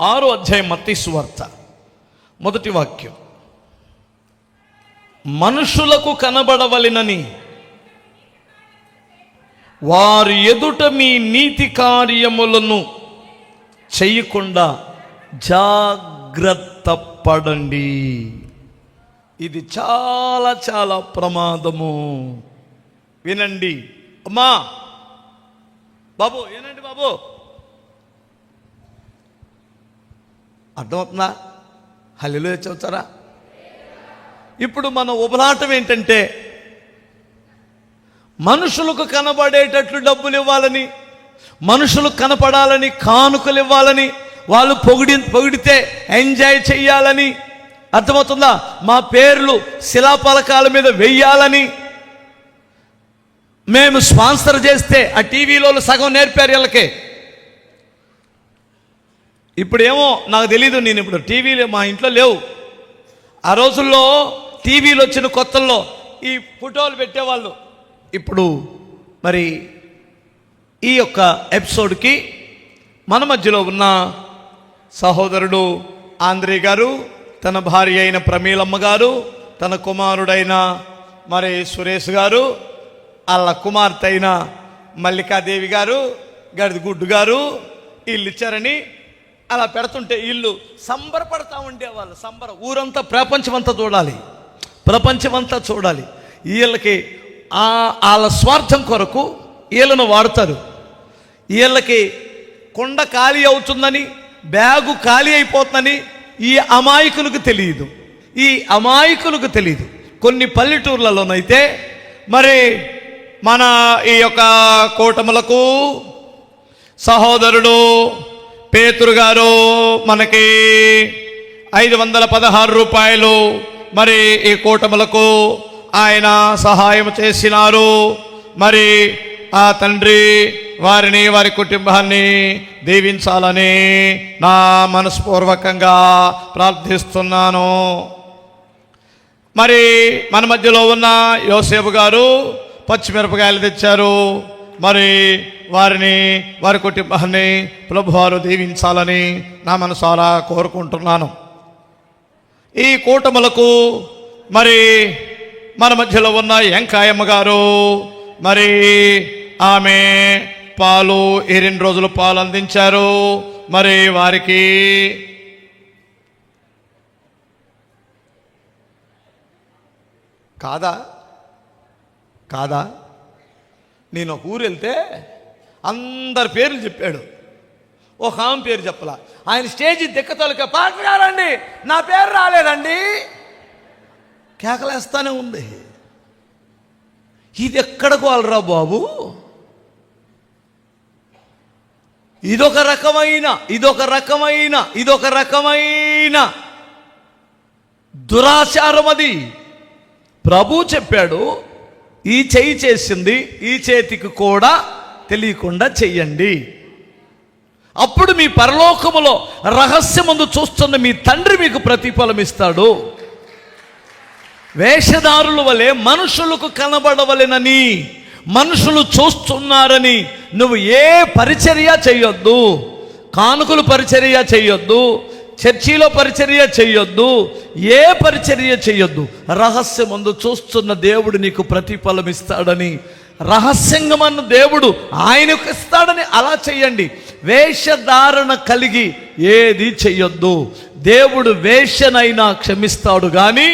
ఆరో అధ్యాయం మత్తి సువార్త. మొదటి వాక్యం. మనుషులకు కనబడవలెనని వారి ఎదుట మీ నీతి కార్యములను చేయకుండా జాగ్రత్త పడండి. ఇది చాలా చాలా ప్రమాదము. వినండి. అమ్మా! బాబు ఏనండి బాబు. అర్థమవుతుందా? హల్లిలో చదువుతారా ఇప్పుడు మన ఉపలాటం ఏంటంటే మనుషులకు కనబడేటట్లు డబ్బులు ఇవ్వాలని మనుషులు కనపడాలని కానుకలు ఇవ్వాలని వాళ్ళు పొగిడి పొగిడితే ఎంజాయ్ చెయ్యాలని అర్థమవుతుందా? మా పేర్లు శిలాపలకాల మీద వెయ్యాలని మేము స్పాన్సర్ చేస్తే ఆ టీవీలో సగం నేర్పారు వీళ్ళకి. ఇప్పుడేమో నాకు తెలీదు నేను ఇప్పుడు టీవీలో మా ఇంట్లో లేవు. ఆ రోజుల్లో టీవీలు వచ్చిన కొత్తల్లో ఈ ఫోటోలు పెట్టేవాళ్ళు. ఇప్పుడు మరి ఈ యొక్క ఎపిసోడ్కి మన మధ్యలో ఉన్న సహోదరుడు ఆంధ్రే గారు తన భార్య అయిన ప్రమీలమ్మ గారు తన కుమారుడైన మరి సురేష్ గారు వాళ్ళ కుమార్తె అయిన మల్లికాదేవి గారు గడిది గుడ్డు గారు వీళ్ళు ఇచ్చారని అలా పెడుతుంటే వీళ్ళు సంబరపడతా ఉండేవాళ్ళు. సంబర ఊరంతా ప్రపంచమంతా చూడాలి. ప్రపంచమంతా చూడాలి. వీళ్ళకి వాళ్ళ స్వార్థం కొరకు వీళ్ళను వాడతారు. వీళ్ళకి కొండ ఖాళీ అవుతుందని బ్యాగు ఖాళీ అయిపోతుందని ఈ అమాయకులకు తెలియదు. ఈ అమాయకులకు తెలియదు. కొన్ని పల్లెటూర్లలోనైతే మరి మన ఈ యొక్క కూటములకు సహోదరుడు పేతురు గారు మనకి ఐదు వందల పదహారు రూపాయలు మరి ఈ కూటములకు ఆయన సహాయం చేసినారు. మరి ఆ తండ్రి వారిని వారి కుటుంబాన్ని దీవించాలని నా మనస్పూర్వకంగా ప్రార్థిస్తున్నాను. మరి మన మధ్యలో ఉన్న యోసేపు గారు పచ్చిమిరపకాయలు తెచ్చారు. మరి వారిని వారి కుటుంబాన్ని ప్రభువారు దీవించాలని నా మనసారా కోరుకుంటున్నాను. ఈ కూటములకు మరి మన మధ్యలో ఉన్న ఎంకాయమ్మ గారు మరి ఆమె పాలు ఈ రెండు రోజులు పాలు అందించారు. మరి వారికి కాదా? కాదా? నేను ఒక ఊరు వెళ్తే అందరి పేర్లు చెప్పాడు. ఒక ఆమె పేరు చెప్పలా. ఆయన స్టేజ్ దిక్కతోలక పాటలు గారండి నా పేరు రాలేదండి. కేకలేస్తానే ఉంది. ఇది ఎక్కడికి వాళ్ళరా బాబు? ఇదొక రకమైన ఇదొక రకమైన ఇదొక రకమైన దురాచారం అది ప్రభు చెప్పాడు ఈ చేయి చేసింది ఈ చేతికి కూడా తెలియకుండా చెయ్యండి అప్పుడు మీ పరలోకములో రహస్యమందు చూస్తున్న మీ తండ్రి మీకు ప్రతిఫలం ఇస్తాడు వేషధారుల వలె మనుషులకు కనబడవలెనని మనుషులు చూస్తున్నారని నువ్వు ఏ పరిచర్య చేయొద్దు. కానుకలు పరిచర్య చేయొద్దు. చర్చిలో పరిచర్య చేయొద్దు ఏ పరిచర్య చేయొద్దు. రహస్యమందు చూస్తున్న దేవుడు నీకు ప్రతిఫలం ఇస్తాడని రహస్యంగమన్న దేవుడు ఆయనకు ఇస్తాడని అలా చేయండి వేషధారణ కలిగి ఏది చెయ్యొద్దు. దేవుడు వేషనైనా క్షమిస్తాడు కానీ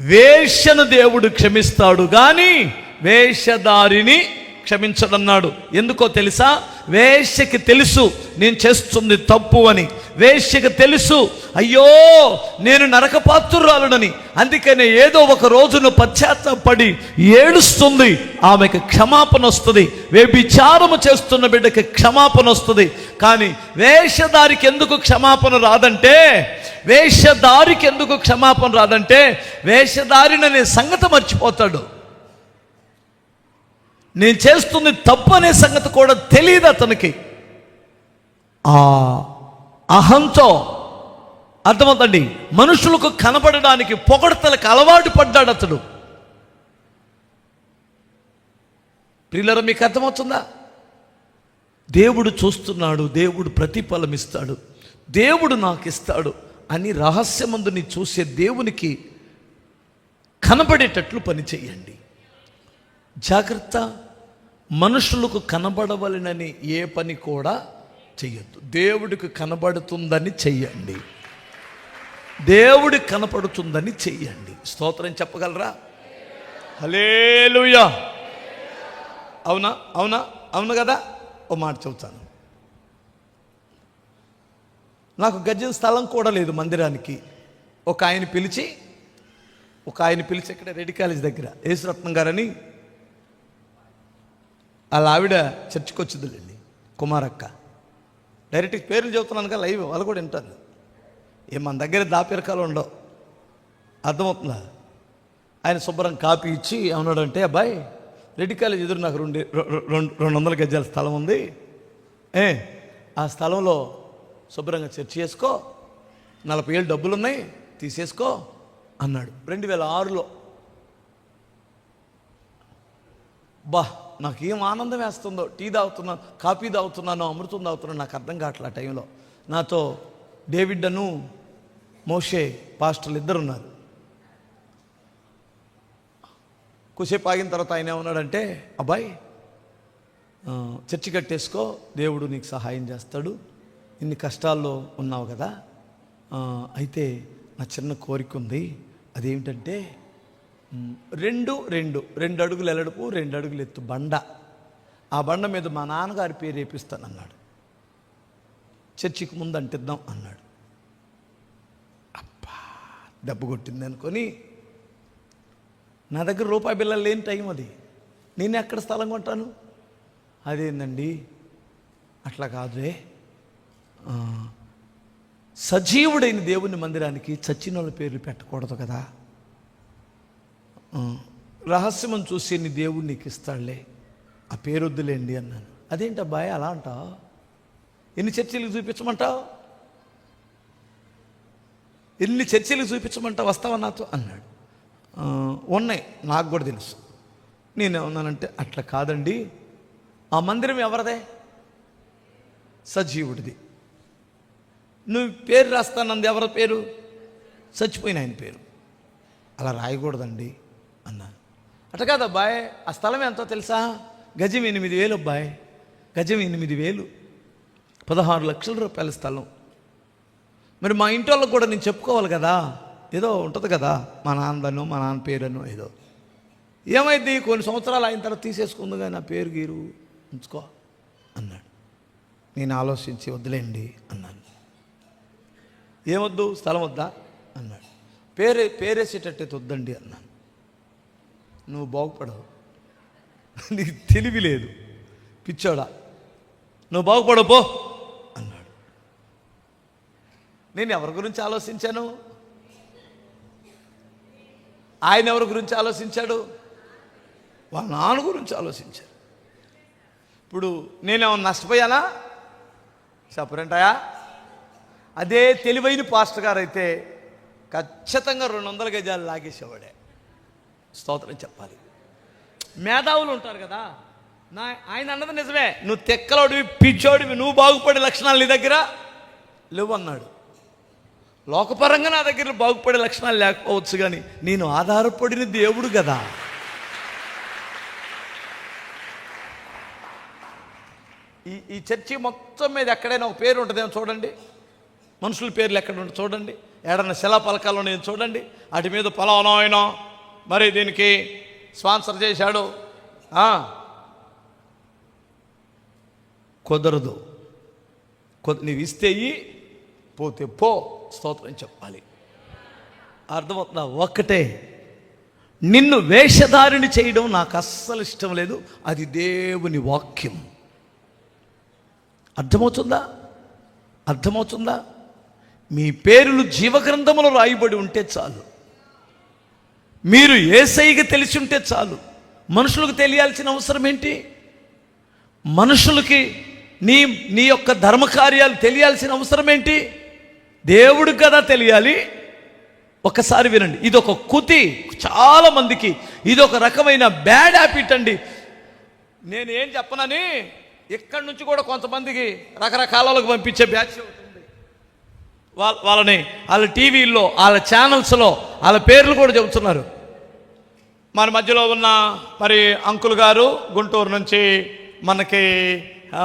వేష్యను దేవుడు క్షమిస్తాడు కానీ వేషధారిని క్షమించడన్నాడు ఎందుకో తెలుసా? వేశ్యకి తెలుసు నేను చేస్తుంది తప్పు అని. వేశ్యకి తెలుసు అయ్యో నేను నరకపాత్రురాలునని. అందుకనే ఏదో ఒక రోజును పశ్చాత్తాపడి ఏడుస్తుంది. ఆమెకు క్షమాపణ వస్తుంది. వ్యభిచారము చేస్తున్న బిడ్డకి క్షమాపణ వస్తుంది. కానీ వేషధారికి ఎందుకు క్షమాపణ రాదంటే వేషధారికి ఎందుకు క్షమాపణ రాదంటే వేషధారిననే సంగతి మర్చిపోతాడు. నేను చేస్తుంది తప్పు అనే సంగతి కూడా తెలియదు అతనికి. ఆ అహంతో అర్థమవుతండి మనుషులకు కనపడడానికి పొగడతలకు అలవాటు పడ్డాడు అతడు. ప్రియులరా మీకు అర్థమవుతుందా? దేవుడు చూస్తున్నాడు దేవుడు ప్రతిఫలం ఇస్తాడు దేవుడు నాకు ఇస్తాడు అని రహస్యమందుని చూసే దేవునికి కనబడేటట్లు పని చేయండి జాగ్రత్త. మనుషులకు కనబడవలనని ఏ పని కూడా చెయ్యొద్దు. దేవుడికి కనబడుతుందని చెయ్యండి. దేవుడికి కనపడుతుందని చెయ్యండి. స్తోత్రం చెప్పగలరా? హలేలుయా అవునా? అవునా? అవును కదా? ఓ మాట చెబుతాను. నాకు గజం స్థలం కూడా లేదు మందిరానికి. ఒక ఆయన పిలిచి ఒక ఆయన పిలిచి ఇక్కడ రెడ్డి కాలేజ్ దగ్గర. యేసురత్నం గారని వాళ్ళ ఆవిడ చర్చికి వచ్చిందిలేండి కుమారక్క. డైరెక్ట్ పేర్లు చెబుతున్నాను కదా లైవ్ వాళ్ళు కూడా వింటారు. ఏ మన దగ్గర దాపిరకాలు ఉండవు. అర్థమవుతుందా? ఆయన శుభ్రం కాపీ ఇచ్చి ఏమన్నాడంటే అబ్బాయి రెడ్డి కాలేజ్ ఎదురు నాకు రెండు రెండు రెండు వందల గజాల స్థలం ఉంది. ఏ ఆ స్థలంలో శుభ్రంగా చర్చ చేసుకో. నలభై ఏళ్ళు డబ్బులు ఉన్నాయి తీసేసుకో అన్నాడు. రెండు వేల ఆరులో. బా నాకు ఏం ఆనందం వేస్తుందో టీ తాగుతున్నాను కాఫీ తాగుతున్నాను అమృతం తాగుతున్నాను నాకు అర్థం కావట్లే ఆ టైంలో. నాతో డేవిడ్ అను మోషే పాస్టర్లు ఇద్దరు ఉన్నారు ఆగిన తర్వాత ఆయన ఏమన్నాడంటే అబ్బాయి చర్చి కట్టేసుకో దేవుడు నీకు సహాయం చేస్తాడు. ఇన్ని కష్టాల్లో ఉన్నావు కదా. అయితే నా చిన్న కోరిక ఉంది. అదేమిటంటే రెండు రెండు. రెండు అడుగులు ఎలడుపు రెండు అడుగులు ఎత్తు బండ. ఆ బండ మీద మా నాన్నగారి పేరు వేపిస్తాను అన్నాడు చర్చికి ముందు అంటిద్దాం అన్నాడు. అబ్బా దెబ్బ కొట్టింది అనుకొని నా దగ్గర రూపాయి బిల్లలు లేని టైం అది. నేను ఎక్కడ స్థలం కొంటాను? అదేందండి? అట్లా కాదురే. సజీవుడైన దేవుని మందిరానికి చచ్చిన వాళ్ళ పేర్లు పెట్టకూడదు కదా? రహస్యం రహస్యమని చూసి నీ దేవుడు నీకు ఇస్తాడులే? ఆ పేరు వద్దులేండి అన్నాను. అదేంటి అబ్బాయి అలా అంటావు? ఎన్ని చర్చలకు చూపించమంటావు? ఎన్ని చర్చలకు చూపించమంటావు? వస్తావా నాతో? అన్నాడు. ఉన్నాయి నాకు కూడా తెలుసు. నేనేమన్నానంటే అట్లా కాదండి. ఆ మందిరం ఎవరిదే? సజీవుడిది. నువ్వు పేరు రాస్తానంది ఎవరి పేరు? చచ్చిపోయిన ఆయన పేరు. అలా రాయకూడదండి. అన్నాను. అట్ట కాదు అబ్బాయి ఆ స్థలం ఎంతో తెలుసా? గజం ఎనిమిది వేలు అబ్బాయి. గజం ఎనిమిది వేలు. పదహారు లక్షల రూపాయల స్థలం. మరి మా ఇంటి వాళ్ళకి కూడా నేను చెప్పుకోవాలి కదా? ఏదో ఉంటుంది కదా? మా నాన్నదనో మా నాన్న పేరనో ఏదో. ఏమైంది? కొన్ని సంవత్సరాలు అయిన తర్వాత తీసేసుకుంది కానీ నా పేరు గీరు ఉంచుకో అన్నాడు. నేను ఆలోచించి వద్దులేండి అన్నాను. ఏమొద్దు? స్థలం వద్దా? అన్నాడు. పేరే పేరేసేటట్టయితే వద్దండి అన్నాను. నువ్వు బాగుపడవు. నీకు తెలివి లేదు. పిచ్చోడా. నువ్వు బాగుపడవు పో అన్నాడు. నేను ఎవరి గురించి ఆలోచించాను? ఆయన ఎవరి గురించి ఆలోచించాడు? వాళ్ళ నాన్న గురించి ఆలోచించాడు ఇప్పుడు నేనేమన్నా నష్టపోయానా? చెప్పరంటాయా? అదే తెలివైన పాస్టర్ గారు అయితే ఖచ్చితంగా రెండు వందల గజాలు లాగేసేవాడే. స్తోత్రం చెప్పాలి. మేధావులు ఉంటారు కదా. నా ఆయన అన్నది నిజమే. నువ్వు తెక్కలోడివి పిచ్చోడివి నువ్వు బాగుపడే లక్షణాలు నీ దగ్గర లేవు అన్నాడు లోకపరంగా నా దగ్గర బాగుపడే లక్షణాలు లేకపోవచ్చు కానీ నేను ఆధారపడిన దేవుడు కదా. ఈ ఈ చర్చి మొత్తం మీద ఎక్కడైనా ఒక పేరు ఉంటుందేమో చూడండి. మనుషుల పేర్లు ఎక్కడ ఉంటుంది చూడండి. ఏడన్నా శిలా పలకాలు ఉన్నాయో చూడండి. వాటి మీద పలానా ఆయన మరి దీనికి స్పాన్సర్ చేశాడు. కుదరదు. కొ- నీవు ఇస్తే పోతే పో స్తోత్రం చెప్పాలి. అర్థమవుతుందా? ఒక్కటే. నిన్ను వేషధారిని చేయడం నాకు అస్సలు ఇష్టం లేదు. అది దేవుని వాక్యం. అర్థమవుతుందా? అర్థమవుతుందా? మీ పేర్లు జీవగ్రంథములో రాయబడి ఉంటే చాలు. మీరు ఏసైగా తెలిసి ఉంటే చాలు. మనుషులకు తెలియాల్సిన అవసరం ఏంటి? మనుషులకి నీ నీ యొక్క ధర్మకార్యాలు తెలియాల్సిన అవసరం ఏంటి? దేవుడు కదా తెలియాలి. ఒక్కసారి వినండి. ఇది ఒక కుతి చాలా మందికి ఇది ఒక రకమైన బ్యాడ్ హ్యాబిట్ అండి. నేను ఏం చెప్పనని ఇక్కడి నుంచి కూడా కొంతమందికి రకరకాలకు పంపించే బ్యాచ్ వాళ్ళ వాళ్ళని వాళ్ళ టీవీల్లో వాళ్ళ ఛానల్స్లో వాళ్ళ పేర్లు కూడా చెబుతున్నారు. మన మధ్యలో ఉన్న మరి అంకుల్ గారు గుంటూరు నుంచి మనకి ఆ,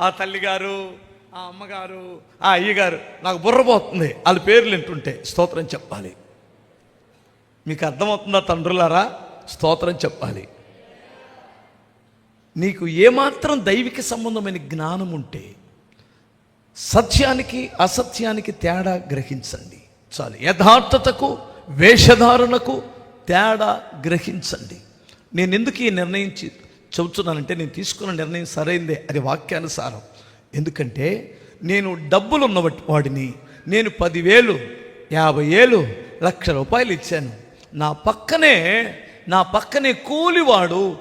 తల్లిగారు తల్లి గారు ఆ అమ్మగారు ఆ అయ్యగారు నాకు బుర్రపోతుంది వాళ్ళ పేర్లు వింటుంటే స్తోత్రం చెప్పాలి. మీకు అర్థమవుతుందా తండ్రులారా? స్తోత్రం చెప్పాలి. నీకు ఏమాత్రం దైవిక సంబంధమైన జ్ఞానం ఉంటే సత్యానికి అసత్యానికి తేడా గ్రహించండి. చాలు. యథార్థతకు వేషధారణకు తేడా గ్రహించండి. నేను ఎందుకు ఈ నిర్ణయం చెబుతున్నానంటే నేను తీసుకున్న నిర్ణయం సరైందే అది వాక్యానుసారం. ఎందుకంటే నేను డబ్బులు ఉన్న వాడిని నేను పదివేలు యాభై ఏళ్ళు లక్ష రూపాయలు ఇచ్చాను. నా పక్కనే నా పక్కనే కూలివాడు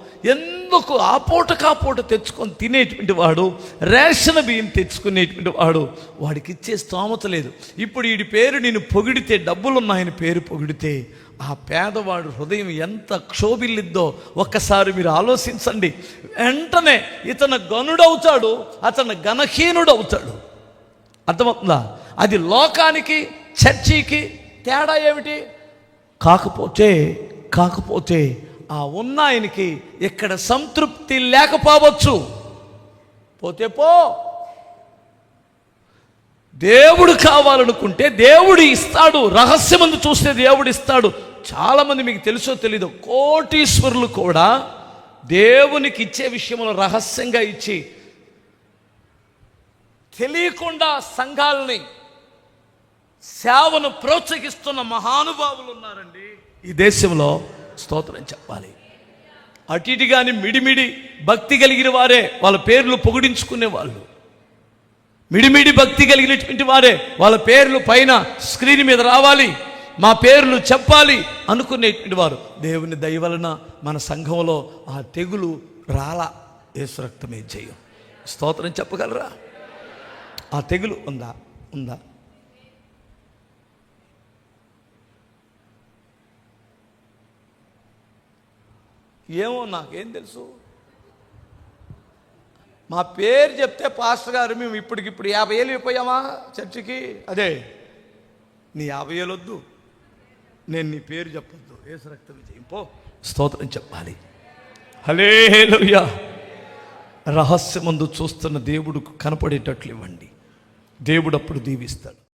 ఎందుకు ఆ పూట కాపూట తెచ్చుకొని తినేటువంటి వాడు రేషన్ బియ్యం తెచ్చుకునేటువంటి వాడు వాడికి ఇచ్చే స్తోమత లేదు. ఇప్పుడు వీడి పేరు నేను పొగిడితే డబ్బులున్నాయని పేరు పొగిడితే ఆ పేదవాడు హృదయం ఎంత క్షోభిల్లిద్దో ఒక్కసారి మీరు ఆలోచించండి. వెంటనే ఇతను గనుడవుతాడు అతను గణహీనుడవుతాడు అర్థమవుతుందా? అది లోకానికి చర్చికి తేడా ఏమిటి? కాకపోతే కాకపోతే ఆ ఉన్న ఆయనకి ఇక్కడ సంతృప్తి లేకపోవచ్చు. పోతే పో. దేవుడు కావాలనుకుంటే దేవుడు ఇస్తాడు. రహస్యమందు చూస్తే దేవుడు ఇస్తాడు. చాలామంది మీకు తెలుసో తెలీదు కోటీశ్వరులు కూడా దేవునికి ఇచ్చే విషయంలో రహస్యంగా ఇచ్చి తెలియకుండా సంఘాలని సేవను ప్రోత్సహిస్తున్న మహానుభావులు ఉన్నారండి. ఈ దేశంలో స్తోత్రం చెప్పాలి. అటు ఇటు కానీ మిడిమిడి భక్తి కలిగిన వారే వాళ్ళ పేర్లు పొగిడించుకునే వాళ్ళు. మిడిమిడి భక్తి కలిగినటువంటి వారే వాళ్ళ పేర్లు పైన స్క్రీన్ మీద రావాలి మా పేర్లు చెప్పాలి అనుకునేటువంటి వారు. దేవుని దయవలన మన సంఘంలో ఆ తెగులు రాలా. ఏసు రక్తమే జయం. స్తోత్రం చెప్పగలరా? ఆ తెగులు ఉందా? ఉందా? ఏమో నాకేం తెలుసు. మా పేరు చెప్తే పాస్టర్ గారు మేము ఇప్పటికిప్పుడు యాభై ఏళ్ళు అయిపోయామా చర్చికి? అదే నీ యాభై ఏళ్ళు వద్దు. నేను నీ పేరు చెప్పొద్దు. ఏసు రక్త విజయం. పో స్తోత్రం చెప్పాలి. హలేలుయా రహస్యమందు చూస్తున్న దేవుడు కనపడేటట్లు ఇవ్వండి. దేవుడు అప్పుడు దీవిస్తాడు.